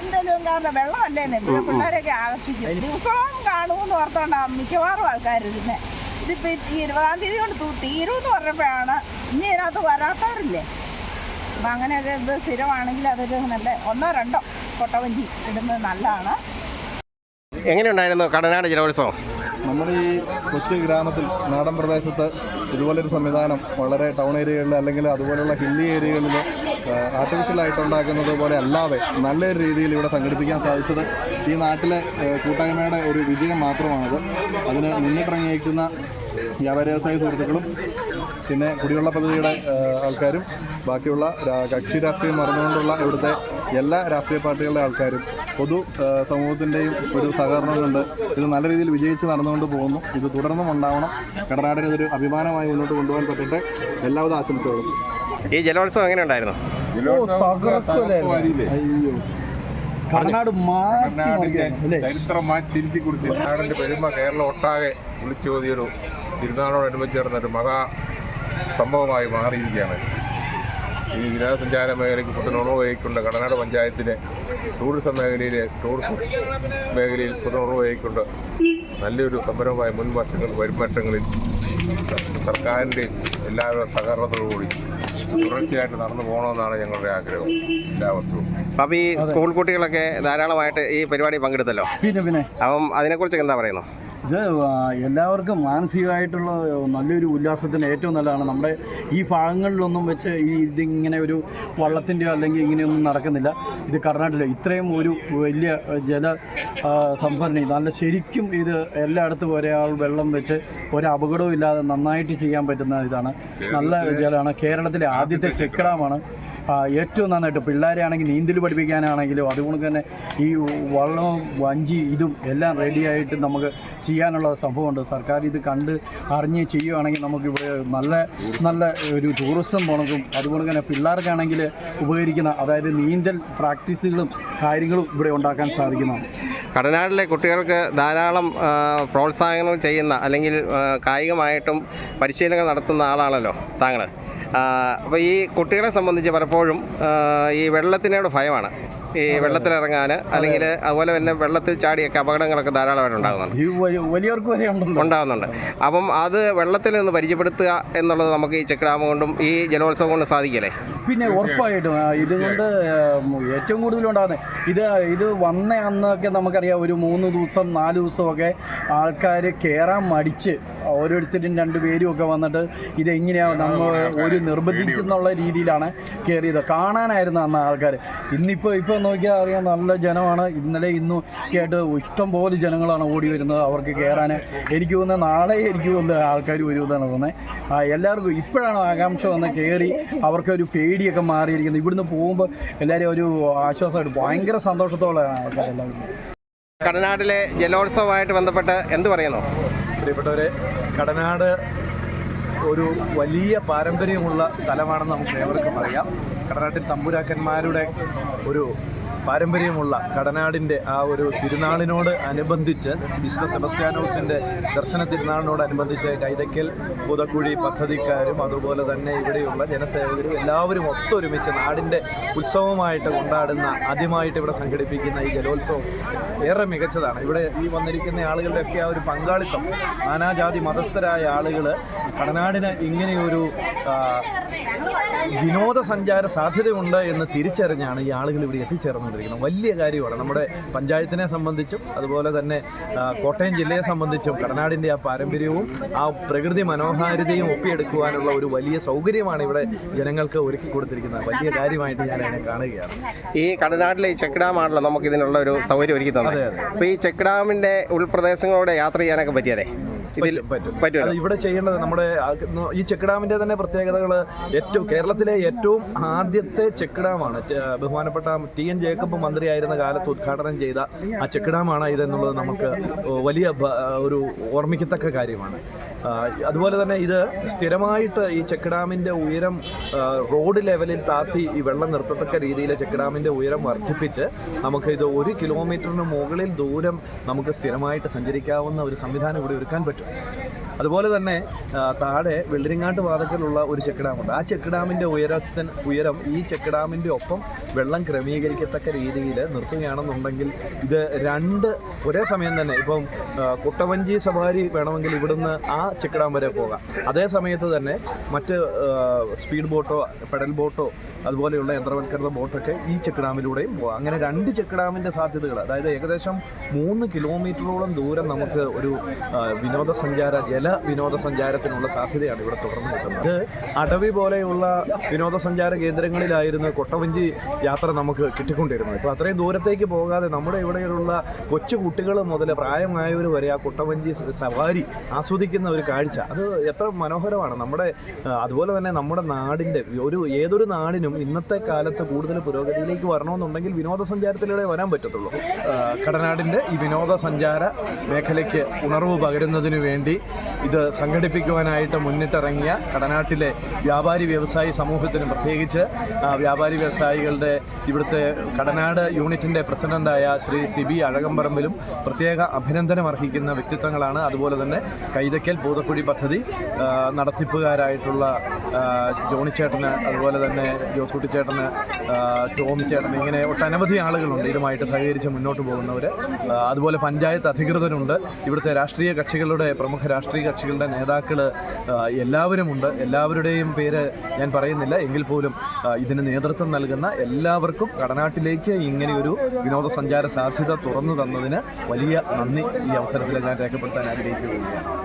എന്തെങ്കിലും കാരണം വെള്ളമല്ലേ ഇവിടെ പിള്ളേരെയൊക്കെ ആകർഷിക്കും. ദിവസവും കാണുമെന്ന് ഓർത്തോണ്ടാ മിക്കവാറും ആൾക്കാർ ഇതിനെ ഇതിപ്പോൾ ഈ ഇരുപതാം തീയതി കൊണ്ട് തീരുമെന്ന് പറഞ്ഞപ്പോഴാണ് ഇനി ഇതിനകത്ത് വരാത്തവരില്ലേ? അപ്പം അങ്ങനെയൊക്കെ ഇത് സ്ഥിരമാണെങ്കിൽ അതൊരു നല്ല ഒന്നോ രണ്ടോ കൊട്ടവഞ്ചി ഇടുന്നത് നല്ലതാണ്. എങ്ങനെയുണ്ടായിരുന്നു കടനാട് ജലോത്സവം നമ്മുടെ ഈ കൊച്ചു ഗ്രാമത്തിൽ നാടൻ പ്രദേശത്ത് ഇതുപോലൊരു സംവിധാനം വളരെ ടൗൺ ഏരിയകളിൽ അല്ലെങ്കിൽ അതുപോലുള്ള ഹില്ലി ഏരിയകളിൽ ആർട്ടിഫിഷ്യലായിട്ട് ഉണ്ടാക്കുന്നത് പോലെ അല്ലാതെ നല്ലൊരു രീതിയിൽ ഇവിടെ സംഘടിപ്പിക്കാൻ സാധിച്ചത് ഈ നാട്ടിലെ കൂട്ടായ്മയുടെ ഒരു വിജയം മാത്രമാണത്. അതിന് മുന്നിട്ടിറങ്ങിയിരിക്കുന്ന വ്യാപാര വ്യവസായ സുഹൃത്തുക്കളും പിന്നെ കുടിവെള്ള പദ്ധതിയുടെ ആൾക്കാരും ബാക്കിയുള്ള കക്ഷി രാഷ്ട്രീയം മറന്നുകൊണ്ടുള്ള ഇവിടുത്തെ എല്ലാ രാഷ്ട്രീയ പാർട്ടികളുടെ ആൾക്കാരും പൊതു സമൂഹത്തിന്റെയും ഒരു സഹകരണം കൊണ്ട് ഇത് നല്ല രീതിയിൽ വിജയിച്ച് നടന്നുകൊണ്ട് പോകുന്നു. ഇത് തുടർന്നും ഉണ്ടാവണം. കടനാടിന് ഇതൊരു അഭിമാനമായി മുന്നോട്ട് കൊണ്ടുപോകാൻ പറ്റട്ടെ. എല്ലാവിധ ആശംസകളും. ഈ ജലോത്സവം എങ്ങനെ ഉണ്ടായിരുന്നു? കർണാട് തിരുത്തി കൊടുത്തു പെരുമ കേരളം ഒട്ടാകെ വിളിച്ചോതിയൊരു തിരുനാളോടനുബന്ധിച്ച് നടന്നൊരു മഹാ സംഭവമായി മാറിയിരിക്കുകയാണ്. ഈ വിനോദസഞ്ചാര മേഖലയ്ക്ക് പുത്തനുണർവ് വഹിക്കൊണ്ട് കടനാട് പഞ്ചായത്തിലെ ടൂറിസം മേഖലയിലെ ടൂറിസം മേഖലയിൽ പുത്തനുണർവ് വഹിക്കൊണ്ട് നല്ലൊരു സംരംഭമായ മുൻ വർഷങ്ങൾ വരും വർഷങ്ങളിൽ സർക്കാരിന്റെ എല്ലാവരുടെ സഹകരണത്തോടുകൂടി തുടർച്ചയായിട്ട് നടന്നു പോകണമെന്നാണ് ഞങ്ങളുടെ ആഗ്രഹം. എല്ലാ വർഷവും. അപ്പോൾ ഈ സ്കൂൾ കുട്ടികളൊക്കെ ധാരാളമായിട്ട് ഈ പരിപാടി പങ്കെടുത്തല്ലോ? പിന്നെ പിന്നെ. അപ്പം അതിനെക്കുറിച്ചൊക്കെ എന്താ പറയുന്നു? ഇത് എല്ലാവർക്കും മാനസികമായിട്ടുള്ള നല്ലൊരു ഉല്ലാസത്തിന് ഏറ്റവും നല്ലതാണ്. നമ്മുടെ ഈ ഭാഗങ്ങളിലൊന്നും വെച്ച് ഈ ഇതിങ്ങനെ ഒരു വള്ളത്തിന്റെയോ അല്ലെങ്കിൽ ഇങ്ങനെയൊന്നും നടക്കുന്നില്ല. ഇത് കർണാടകയിലെ ഇത്രയും ഒരു വലിയ ജല സംഭരണി. നല്ല ശരിക്കും ഇത് എല്ലായിടത്തും ഒരാൾ വെള്ളം വെച്ച് ഒരു അപകടവും ഇല്ലാതെ നന്നായിട്ട് ചെയ്യാൻ പറ്റുന്ന ഇതാണ്. നല്ല ജലമാണ്. കേരളത്തിലെ ആദ്യത്തെ ചെക്ക് ഡാമാണ് ഏറ്റവും നന്നായിട്ട് പിള്ളേരെ ആണെങ്കിൽ നീന്തൽ പഠിപ്പിക്കാനാണെങ്കിലും അതുകൊണ്ട് തന്നെ ഈ വള്ളവും വഞ്ചി ഇതും എല്ലാം റെഡിയായിട്ട് നമുക്ക് ചെയ്യാനുള്ള സംഭവമുണ്ട്. സർക്കാർ ഇത് കണ്ട് അറിഞ്ഞ് ചെയ്യുകയാണെങ്കിൽ നമുക്കിവിടെ നല്ല നല്ല ഒരു ടൂറിസം പോണതും അതുപോലെ തന്നെ പിള്ളേർക്കാണെങ്കിൽ ഉപകരിക്കുന്ന അതായത് നീന്തൽ പ്രാക്ടീസുകളും കാര്യങ്ങളും ഇവിടെ ഉണ്ടാക്കാൻ സാധിക്കുന്നതാണ് കടനാടിലെ കുട്ടികൾക്ക് ധാരാളം പ്രോത്സാഹനം പ്രോത്സാഹനങ്ങൾ ചെയ്യുന്ന അല്ലെങ്കിൽ കായികമായിട്ടും പരിശീലനങ്ങൾ നടത്തുന്ന ആളാണല്ലോ താങ്കൾ അപ്പോൾ ഈ കുട്ടികളെ സംബന്ധിച്ച് പലപ്പോഴും ഈ വെള്ളത്തിനോട് ഭയമാണ്. ഈ വെള്ളത്തിലിറങ്ങാൻ അല്ലെങ്കിൽ അതുപോലെ തന്നെ വെള്ളത്തിൽ ചാടിയൊക്കെ അപകടങ്ങളൊക്കെ ധാരാളമായിട്ട് ഉണ്ടാകുന്നുണ്ട്. ഈ വലിയ- വലിയവർക്ക് വരെ ഉണ്ടല്ലോ. ഉണ്ടാകുന്നുണ്ട്. അപ്പം അത് വെള്ളത്തിൽ നിന്ന് പരിചയപ്പെടുത്തുക എന്നുള്ളത് നമുക്ക് ഈ ചെക്ക് ഡാം കൊണ്ടും ഈ ജലോത്സവം കൊണ്ടും സാധിക്കില്ലേ? പിന്നെ ഉറപ്പായിട്ടും ആ, ഇതുകൊണ്ട് ഉം, ഏറ്റവും കൂടുതൽ ഉണ്ടാകുന്നത് ഇത് ഇത് വന്ന അന്നൊക്കെ നമുക്കറിയാം ഒരു മൂന്ന് ദിവസം നാല് ദിവസമൊക്കെ ആൾക്കാർ കയറാൻ മടിച്ച് ഓരോരുത്തരും രണ്ട് പേരും ഒക്കെ വന്നിട്ട് ഇതെങ്ങനെയാണ് നമ്മൾ ഒരു നിർബന്ധിച്ചെന്നുള്ള രീതിയിലാണ് കയറിയത് കാണാനായിരുന്നു അന്ന് ആൾക്കാർ ഇന്നിപ്പോൾ ഇപ്പോൾ നോക്കിയാൽ അറിയാം നല്ല ജനമാണ്. ഇന്നലെ ഇന്നും ഒക്കെ ആയിട്ട് ഇഷ്ടം പോലെ ജനങ്ങളാണ് ഓടി വരുന്നത്. അവർക്ക് കയറാൻ എനിക്ക് തോന്നുന്നത് നാളെ എനിക്ക് തോന്നുന്നത് ആൾക്കാർ വരുമെന്നാണ് തോന്നുന്നത്. ആ, എല്ലാവർക്കും ഇപ്പോഴാണ് ആകാംക്ഷ വന്ന് കയറി അവർക്കൊരു പേടിയൊക്കെ മാറിയിരിക്കുന്നത്. ഇവിടുന്ന് പോകുമ്പോൾ എല്ലാവരും ഒരു ആശ്വാസമായിട്ട് ഭയങ്കര സന്തോഷത്തോടെ ആൾക്കാരെല്ലാവരും കടനാട്ടിലെ ജലോത്സവമായിട്ട് ബന്ധപ്പെട്ട് എന്ത് പറയുന്നു? പ്രിയപ്പെട്ടവരെ കടനാട് ഒരു വലിയ പാരമ്പര്യമുള്ള സ്ഥലമാണെന്ന് നമുക്ക് ഏവർക്കും അറിയാം. കടനാട്ടിൽ തമ്പുരാക്കന്മാരുടെ ഒരു പാരമ്പര്യമുള്ള കടനാടിന്റെ ആ ഒരു തിരുനാളിനോട് അനുബന്ധിച്ച് വിശുദ്ധ സെബസ്ത്യാനോസിന്റെ ദർശന തിരുനാളിനോടനുബന്ധിച്ച് കൈതക്കൽ പുതക്കുഴി പദ്ധതിക്കാരും അതുപോലെ തന്നെ ഇവിടെയുള്ള ജനസേവകരും എല്ലാവരും ഒത്തൊരുമിച്ച് നാടിന്റെ ഉത്സവമായിട്ട് കൊണ്ടാടുന്ന ആദ്യമായിട്ട് ഇവിടെ സംഘടിപ്പിക്കുന്ന ഈ ജലോത്സവം ഏറെ മികച്ചതാണ്. ഇവിടെ ഈ വന്നിരിക്കുന്ന ആളുകളുടെയൊക്കെ ആ ഒരു പങ്കാളിത്തം നാനാജാതി മതസ്ഥരായ ആളുകൾ കടനാടിന് ഇങ്ങനെയൊരു വിനോദസഞ്ചാര സാധ്യതയുണ്ട് എന്ന് തിരിച്ചറിഞ്ഞാണ് ഈ ആളുകൾ ഇവിടെ എത്തിച്ചേർന്നുകൊണ്ടിരിക്കുന്നത്. വലിയ കാര്യമാണ്. നമ്മുടെ പഞ്ചായത്തിനെ സംബന്ധിച്ചും അതുപോലെ തന്നെ കോട്ടയം ജില്ലയെ സംബന്ധിച്ചും കടനാടിന്റെ ആ പാരമ്പര്യവും ആ പ്രകൃതി മനോഹാരിതയും ഒപ്പിയെടുക്കുവാനുള്ള ഒരു വലിയ സൗകര്യമാണ് ഇവിടെ ജനങ്ങൾക്ക് ഒരുക്കി കൊടുത്തിരിക്കുന്നത്. വലിയ കാര്യമായിട്ട് ഞാൻ അതിനെ കാണുകയാണ്. ഈ കടനാട്ടിലെ ഈ ചെക്ക് ഡാം ആണല്ലോ നമുക്ക് ഇതിനുള്ള ഒരു സൗകര്യം ഒരുക്കി തന്നത്. അപ്പോൾ ഈ ചെക്ക് ഡാമിന്റെ ഉൾപ്രദേശങ്ങളിലൂടെ യാത്ര ചെയ്യാനൊക്കെ പറ്റിയല്ലേ ഇതിൽ പറ്റും. ഇവിടെ ചെയ്യേണ്ടത് നമ്മുടെ ഈ ചെക്ക് ഡാമിന്റെ തന്നെ പ്രത്യേകതകൾ ഏറ്റവും കേരളത്തിലെ ഏറ്റവും ആദ്യത്തെ ചെക്ക് ഡാമാണ് ബഹുമാനപ്പെട്ട ടി എൻ ജേക്കബ് മന്ത്രിയായിരുന്ന കാലത്ത് ഉദ്ഘാടനം ചെയ്ത ആ ചെക്ക് ഡാമാണ് ഇതെന്നുള്ളത് നമുക്ക് വലിയ ഒരു ഓർമ്മിക്കത്തക്ക കാര്യമാണ്. അതുപോലെ തന്നെ ഇത് സ്ഥിരമായിട്ട് ഈ ചെക്ക് ഡാമിന്റെ ഉയരം റോഡ് ലെവലിൽ താത്തി ഈ വെള്ളം നിർത്തത്തക്ക രീതിയിൽ ചെക്ക് ഡാമിന്റെ ഉയരം വർദ്ധിപ്പിച്ച് നമുക്ക് ഇത് ഒരു കിലോമീറ്ററിന് മുകളിൽ ദൂരം നമുക്ക് സ്ഥിരമായിട്ട് സഞ്ചരിക്കാവുന്ന ഒരു സംവിധാനം ഇവിടെ ഒരുക്കാൻ പറ്റും. അതുപോലെ തന്നെ താഴെ വെള്ളരിങ്ങാട്ട് വാതക്കലുള്ള ഒരു ചെക്ക് ഡാമുണ്ട് ആ ചെക്ക് ഡാമിന്റെ ഉയരത്തിന് ഉയരം ഈ ചെക്ക് ഡാമിന്റെ ഒപ്പം വെള്ളം ക്രമീകരിക്കത്തക്ക രീതിയിൽ നിർത്തുകയാണെന്നുണ്ടെങ്കിൽ ഇത് രണ്ട് ഒരേ സമയം തന്നെ ഇപ്പം കുട്ടവഞ്ചി സവാരി വേണമെങ്കിൽ ഇവിടുന്ന് ആ ചെക്ക് ഡാം വരെ പോകാം. അതേ സമയത്ത് തന്നെ മറ്റ് സ്പീഡ് ബോട്ടോ പെഡൽ ബോട്ടോ അതുപോലെയുള്ള യന്ത്രവൽക്കൃത ബോട്ടൊക്കെ ഈ ചെക്ക് ഡാമിലൂടെയും പോകാം. അങ്ങനെ രണ്ട് ചെക്ക് ഡാമിന്റെ സാധ്യതകൾ അതായത് ഏകദേശം മൂന്ന് കിലോമീറ്ററോളം ദൂരം നമുക്ക് ഒരു വിനോദസഞ്ചാര ജല ജല വിനോദസഞ്ചാരത്തിനുള്ള സാധ്യതയാണ് ഇവിടെ തുടർന്ന് കിട്ടുന്നത് അടവി പോലെയുള്ള വിനോദസഞ്ചാര കേന്ദ്രങ്ങളിലായിരുന്നു കൊട്ടവഞ്ചി യാത്ര നമുക്ക് കിട്ടിക്കൊണ്ടിരുന്നത്. ഇപ്പോൾ അത്രയും ദൂരത്തേക്ക് പോകാതെ നമ്മുടെ ഇവിടെയുള്ള കൊച്ചു കുട്ടികൾ മുതൽ പ്രായമായവർ വരെ ആ കൊട്ടവഞ്ചി സവാരി ആസ്വദിക്കുന്ന ഒരു കാഴ്ച. അത് എത്ര മനോഹരമാണ്. നമ്മുടെ അതുപോലെ തന്നെ നമ്മുടെ നാടിന്റെ ഒരു ഏതൊരു നാടിനും ഇന്നത്തെ കാലത്ത് കൂടുതൽ പുരോഗതിയിലേക്ക് വരണമെന്നുണ്ടെങ്കിൽ വിനോദസഞ്ചാരത്തിലൂടെ വരാൻ പറ്റത്തുള്ളൂ. കടനാടിന്റെ ഈ വിനോദസഞ്ചാര മേഖലയ്ക്ക് ഉണർവ് പകരുന്നതിന് വേണ്ടി ഇത് സംഘടിപ്പിക്കുവാനായിട്ട് മുന്നിട്ടിറങ്ങിയ കടനാട്ടിലെ വ്യാപാരി വ്യവസായി സമൂഹത്തിന് പ്രത്യേകിച്ച് വ്യാപാരി വ്യവസായികളുടെ ഇവിടുത്തെ കടനാട് യൂണിറ്റിന്റെ പ്രസിഡന്റായ ശ്രീ സിബി അഴകമ്പറമ്പിലും പ്രത്യേക അഭിനന്ദനം അർഹിക്കുന്ന വ്യക്തിത്വങ്ങളാണ്. അതുപോലെ തന്നെ കൈതക്കൽ പൂതക്കുഴി പദ്ധതി നടത്തിപ്പുകാരായിട്ടുള്ള ജോണിച്ചേട്ടന് അതുപോലെ തന്നെ ജോസൂട്ടിച്ചേട്ടന് ടോമിച്ചേട്ടൻ ഇങ്ങനെ ഒട്ടനവധി ആളുകളുണ്ട്. ഇതുമായിട്ട് സഹകരിച്ച് മുന്നോട്ട് പോകുന്നവർ അതുപോലെ പഞ്ചായത്ത് അധികൃതരുണ്ട്. ഇവിടുത്തെ രാഷ്ട്രീയ കക്ഷികളുടെ പ്രമുഖ രാഷ്ട്രീയ കക്ഷികളുടെ നേതാക്കൾ എല്ലാവരുമുണ്ട്. എല്ലാവരുടെയും പേര് ഞാൻ പറയുന്നില്ല. എങ്കിൽ പോലും ഇതിന് നേതൃത്വം നൽകുന്ന എല്ലാവർക്കും കടനാട്ടിലേക്ക് ഇങ്ങനെയൊരു വിനോദസഞ്ചാര സാധ്യത തുറന്നു തന്നതിന് വലിയ നന്ദി ഈ അവസരത്തിൽ ഞാൻ രേഖപ്പെടുത്താൻ ആഗ്രഹിക്കുകയാണ്.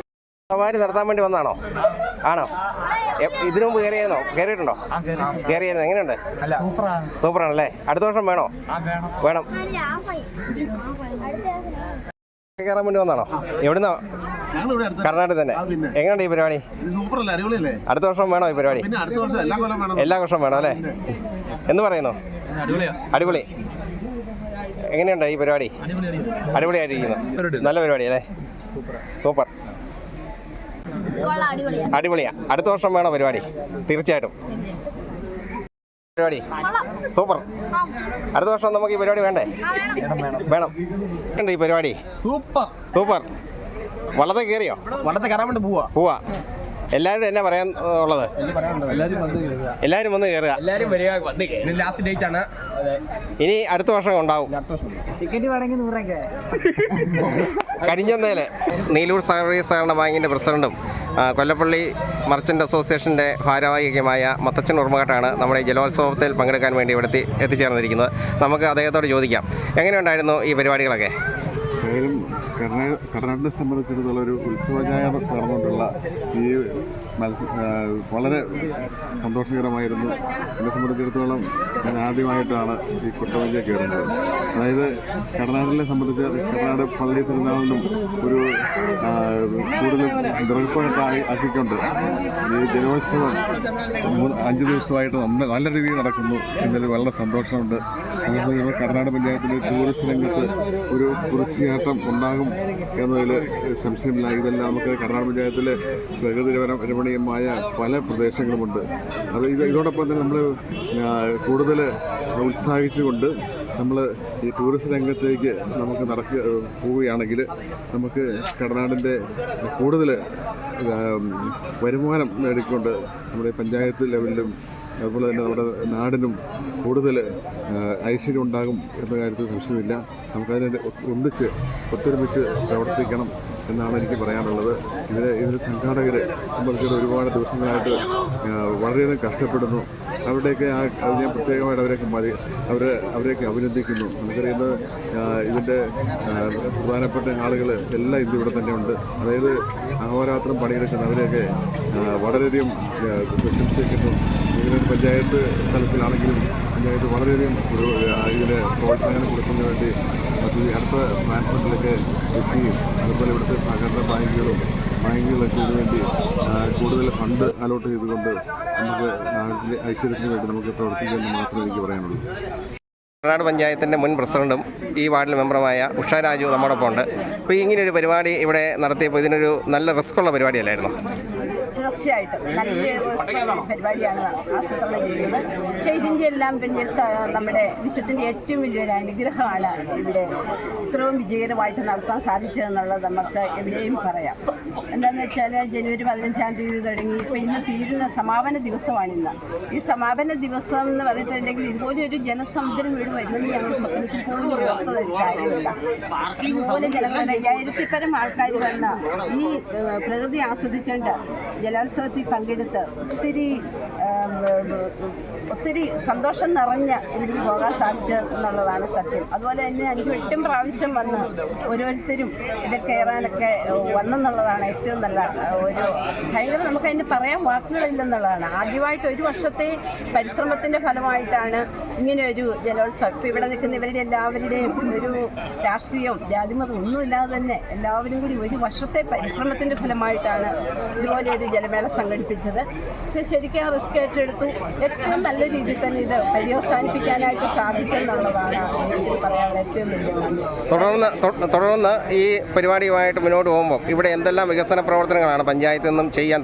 സവാരി നടത്താൻ വേണ്ടി വന്നാണോ? ആണോ? ഇതിനു മുമ്പ് കയറിയായിരുന്നോ കയറിയിട്ടുണ്ടോ? കയറിയായിരുന്നു എങ്ങനെയുണ്ട്? സൂപ്പറാണല്ലേ? അടുത്ത വർഷം വേണോ? വേണം. കയറാൻ വേണ്ടി വന്നാണോ? എവിടുന്നോ? കർണാടക തന്നെ. എങ്ങനെയുണ്ട് ഈ പരിപാടി? അടുത്ത വർഷം വേണോ ഈ പരിപാടി? പിന്നെ അടുത്ത വർഷം എല്ലാ കൊല്ലം വേണം. എല്ലാ വർഷവും വേണം അല്ലേ? എന്ന് പറയുന്നു? അടിപൊളി. എങ്ങനെയുണ്ട് ഈ പരിപാടി? അടിപൊളിയായിട്ടിരിക്കുന്നു. നല്ല പരിപാടി അല്ലേ? സൂപ്പർ. അടിപൊളിയാ. അടുത്ത വർഷം വേണോ പരിപാടി? തീർച്ചയായിട്ടും. പരിപാടി. സൂപ്പർ. അടുത്ത വർഷം നമുക്ക് ഈ പരിപാടി വേണ്ടേ? വേണം. ഉണ്ട് ഈ പരിപാടി. സൂപ്പർ. സൂപ്പർ. വള്ളത്തെ കയറിയോ? വള്ളത്തെ കയറാൻ വേണ്ടി പോവാ. പോവാ. എല്ലാവരും എന്നാ പറയാൻ ഉള്ളത്? എല്ലാവരും വന്ന് കയറുക എല്ലാരും വരിക വന്ന് ലാസ്റ്റ് ഡേറ്റ് ആണ്. ഇനി അടുത്ത വർഷം ഉണ്ടാവും. ടിക്കറ്റ് വേണമെങ്കിൽ നൂറൊക്കെ. *laughs* കരിഞ്ഞന്നേലെ. നീലൂർ സർവീസ് സഹകരണ ബാങ്കിന്റെ പ്രസിഡന്റും കൊല്ലപ്പള്ളി മർച്ചന്റ് അസോസിയേഷന്റെ ഭാരവാഹികമായ മത്തച്ചൻ ഉർമ്മഘട്ടാണ് നമ്മുടെ ജലോത്സവത്തിൽ പങ്കെടുക്കാൻ വേണ്ടി ഇവിടെ എത്തി എത്തിച്ചേർന്നിരിക്കുന്നത്. നമുക്ക് അദ്ദേഹത്തോട് ചോദിക്കാം. എങ്ങനെയുണ്ടായിരുന്നു ഈ പരിപാടികളൊക്കെ? ഏതായാലും കർണാ കർണാടകത്തെ സംബന്ധിച്ചിടത്തോളം ഒരു ഉത്സവജാഥ നടന്നുകൊണ്ടുള്ള ഈ വളരെ സന്തോഷകരമായിരുന്നു. എന്നെ സംബന്ധിച്ചിടത്തോളം ഞാൻ ആദ്യമായിട്ടാണ് ഈ കുട്ടവഞ്ചിയെ കയറുന്നത്. അതായത് കർണാടകയെ സംബന്ധിച്ച് കർണാടക പള്ളി തിരുനാളിനും ഒരു കൂടുതലും നിറപ്പായിട്ട് ആക്കിക്കൊണ്ട് ഈ ജലോത്സവം മൂന്ന് അഞ്ച് ദിവസമായിട്ട് നന്ന നല്ല രീതിയിൽ നടക്കുന്നു. എന്നതിൽ വളരെ സന്തോഷമുണ്ട്. അതുപോലെ നമ്മൾ കർണാടക പഞ്ചായത്തിലെ ടൂറിസ്റ്റ് രംഗത്ത് ഒരു കുറിച്ചുചാട്ടം ഉണ്ടാകും എന്നതിൽ സംശയമില്ല. ഇതെല്ലാം നമുക്ക് കർണാടക പഞ്ചായത്തിലെ പ്രകൃതിപരം രമണീയമായ പല പ്രദേശങ്ങളുമുണ്ട്. അത് ഇത് ഇതോടൊപ്പം തന്നെ നമ്മൾ കൂടുതൽ ഉത്സാഹിച്ചുകൊണ്ട് നമ്മൾ ഈ ടൂറിസ്റ്റ് രംഗത്തേക്ക് നമുക്ക് നടക്ക പോവുകയാണെങ്കിൽ നമുക്ക് കടനാടിന്റെ കൂടുതൽ വരുമാനം നേടിക്കൊണ്ട് നമ്മുടെ പഞ്ചായത്ത് ലെവലിലും അതുപോലെ തന്നെ നമ്മുടെ നാടിനും കൂടുതൽ ഐശ്വര്യം ഉണ്ടാകും എന്ന കാര്യത്തിൽ സംശയമില്ല. നമുക്കതിനെ ഒന്നിച്ച് ഒത്തൊരുമിച്ച് പ്രവർത്തിക്കണം എന്നാണ് എനിക്ക് പറയാനുള്ളത്. ഇതിൽ ഇതിൽ സംഘാടകർ സംബന്ധിച്ചിട്ട് ഒരുപാട് ദിവസങ്ങളായിട്ട് വളരെയധികം കഷ്ടപ്പെടുന്നു. അവരുടെയൊക്കെ ആ അത് ഞാൻ പ്രത്യേകമായിട്ട് അവരെയൊക്കെ മതി അവർ അവരെയൊക്കെ അഭിനന്ദിക്കുന്നു. നമുക്കറിയുന്നത് ഇതിന്റെ പ്രധാനപ്പെട്ട ആളുകൾ എല്ലാം ഇന്ന് ഇവിടെ തന്നെ ഉണ്ട്. അതായത് അഹോരാത്രം പണിയെടുക്കുന്ന അവരെയൊക്കെ വളരെയധികം പ്രശംസിക്കുന്നു. ഇതിന് പഞ്ചായത്ത് തലത്തിലാണെങ്കിലും പഞ്ചായത്ത് വളരെയധികം ഇതിന് പ്രോത്സാഹനം കൊടുക്കുന്നതിന് വേണ്ടി പദ്ധതി അടുത്ത ട്രാൻസ്ഫറിലൊക്കെ എത്തുകയും അതുപോലെ ഇവിടുത്തെ സഹകരണ ബാങ്കുകളും ബാങ്കുകളൊക്കെ ഇതിനുവേണ്ടി കൂടുതൽ ഫണ്ട് അലോട്ട് ചെയ്തുകൊണ്ട് നമുക്ക് നാട്ടിലെ ഐശ്വര്യത്തിന് വേണ്ടി നമുക്ക് പ്രവർത്തിക്കുമെന്ന് മാത്രമേ എനിക്ക് പറയാനുള്ളൂ. വയനാട് പഞ്ചായത്തിന്റെ മുൻ പ്രസിഡന്റും ഈ വാർഡിലെ മെമ്പറുമായ ഉഷ രാജു നമ്മോടൊപ്പം ഉണ്ട് അപ്പോൾ ഇങ്ങനെയൊരു പരിപാടി ഇവിടെ നടത്തിയപ്പോൾ ഇതിനൊരു നല്ല റിസ്ക്കുള്ള പരിപാടിയല്ലായിരുന്നു? തീർച്ചയായിട്ടും. നല്ലൊരു പരിപാടിയാണ് ആസൂത്രണം ചെയ്യുന്നത് പക്ഷേ ഇതിന്റെ എല്ലാം പിന്നെ നമ്മുടെ വിശ്വത്തിന്റെ ഏറ്റവും വലിയൊരു അനുഗ്രഹമാണ് ഇവിടെ ഇത്രയും വിജയകരമായിട്ട് നടത്താൻ സാധിച്ചതെന്നുള്ളത് നമുക്ക് എവിടെയും പറയാം. എന്താണെന്ന് വെച്ചാൽ ജനുവരി പതിനഞ്ചാം തീയതി തുടങ്ങി ഇപ്പോൾ ഇന്ന് തീരുന്ന സമാപന ദിവസമാണിന്ന് ഈ സമാപന ദിവസം എന്ന് പറഞ്ഞിട്ടുണ്ടെങ്കിൽ ഇതുപോലെ ഒരു ജനസമുദ്രം വീട് വരുമെന്ന് ഞങ്ങൾ സ്വപ്നത്തിൽ പോലും ഓർത്തത് കാര്യമില്ല ഇതുപോലെ ജനങ്ങൾ അയ്യായിരത്തി പരം ആൾക്കാർ വന്ന് ഈ പ്രകൃതി ആസ്വദിച്ചുകൊണ്ട് ജലോത്സവത്തിൽ പങ്കെടുത്ത് ഒത്തിരി ഒത്തിരി സന്തോഷം നിറഞ്ഞ എനിക്ക് പോകാൻ സാധിച്ചു എന്നുള്ളതാണ് സത്യം. അതുപോലെ തന്നെ എനിക്ക് ഏറ്റവും പ്രാവശ്യം വന്ന് ഓരോരുത്തരും ഇത് കയറാനൊക്കെ വന്നെന്നുള്ളതാണ് ഏറ്റവും നല്ല ഒരു ഭയങ്കര നമുക്ക് അതിന് പറയാൻ വാക്കുകളില്ലെന്നുള്ളതാണ്. ആദ്യമായിട്ട് ഒരു വർഷത്തെ പരിശ്രമത്തിന്റെ ഫലമായിട്ടാണ് ഇങ്ങനെ ഒരു ജലോത്സവം. ഇപ്പോൾ ഇവിടെ നിൽക്കുന്ന ഇവരുടെ എല്ലാവരുടെയും ഒരു രാഷ്ട്രീയവും ജാതിമതം ഒന്നുമില്ലാതെ തന്നെ എല്ലാവരും കൂടി ഒരു വർഷത്തെ പരിശ്രമത്തിന്റെ ഫലമായിട്ടാണ് ഇതുപോലെ ഒരു ജലമേള സംഘടിപ്പിച്ചത്. ഇത് ശരിക്കും റിസ്ക് ഏറ്റെടുത്തു. ഏറ്റവും നല്ല രീതിയിൽ തന്നെ ഇത് പര്യവസാനിപ്പിക്കാനായിട്ട് സാധിച്ചെന്നുള്ളതാണ് എനിക്ക് പറയാനുള്ള ഏറ്റവും വലിയ നന്ദി. തുടർന്ന് തുടർന്ന് ഈ പരിപാടിയുമായിട്ട് മുന്നോട്ട് പോകുമ്പോൾ ഇവിടെ എന്തെല്ലാം വികസന പ്രവർത്തനങ്ങളാണ് പഞ്ചായത്തിൽ നിന്നും ചെയ്യാൻ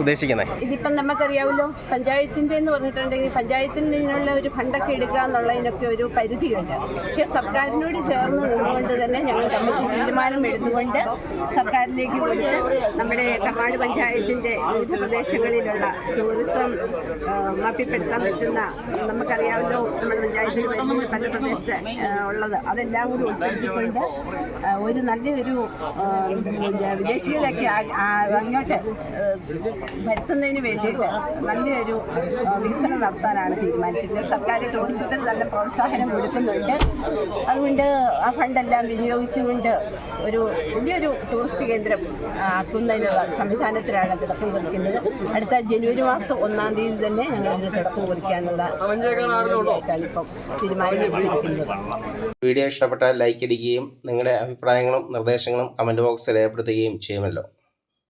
ഉദ്ദേശിക്കുന്നത്? ഇതിപ്പം നമുക്കറിയാമല്ലോ പഞ്ചായത്തിന്റെ എന്ന് പറഞ്ഞിട്ടുണ്ടെങ്കിൽ പഞ്ചായത്തിൽ നിന്നുള്ള ഒരു ഫണ്ടൊക്കെ എടുക്കുക എന്നുള്ളതിനൊക്കെ ഒരു പരിധിയുണ്ട്. പക്ഷേ സർക്കാരിനോട് ചേർന്ന് നിന്നുകൊണ്ട് തന്നെ ഞങ്ങൾ കമ്മിറ്റി തീരുമാനം എടുത്തുകൊണ്ട് സർക്കാരിലേക്ക് കൊടുത്ത് നമ്മുടെ കർണാട് പഞ്ചായത്തിന്റെ വിവിധ പ്രദേശങ്ങളിലുള്ള ടൂറിസം മാപ്പിപ്പെടുത്താൻ പറ്റുന്ന നമുക്കറിയാമല്ലോ നമ്മുടെ പഞ്ചായത്തിൽ വരുന്ന പല പ്രദേശത്ത് ഉള്ളത്. അതെല്ലാം കൂടി ഉൾപ്പെടുത്തിക്കൊണ്ട് ഒരു നല്ലൊരു വിദേശികളൊക്കെ അങ്ങോട്ട് വരുത്തുന്നതിന് വേണ്ടിയിട്ട് നല്ലൊരു വികസനം നടത്താനാണ് തീരുമാനിച്ചിട്ടുള്ളത് സർക്കാർ ടൂറിസത്തിന് നല്ല പ്രോത്സാഹനം കൊടുക്കുന്നുണ്ട്. അതുകൊണ്ട് ആ ഫണ്ടെല്ലാം വിനിയോഗിച്ചുകൊണ്ട് ഒരു വലിയൊരു ടൂറിസ്റ്റ് കേന്ദ്രം ആക്കുന്നതിനുള്ള സംവിധാനത്തിലാണ് തുടക്കം കുറിക്കുന്നത് അടുത്ത ജനുവരി മാസം ഒന്നാം തീയതി തന്നെ ഞങ്ങൾ ഇതിന് തുടക്കം കുറിക്കാനുള്ള വീഡിയോ ഇഷ്ടപ്പെട്ടാൽ ലൈക്ക് അടിക്കുകയും നിങ്ങളുടെ അഭിപ്രായങ്ങളും നിർദ്ദേശങ്ങളും കമന്റ് ബോക്സിൽ രേഖപ്പെടുത്തുകയും ചെയ്യുമല്ലോ.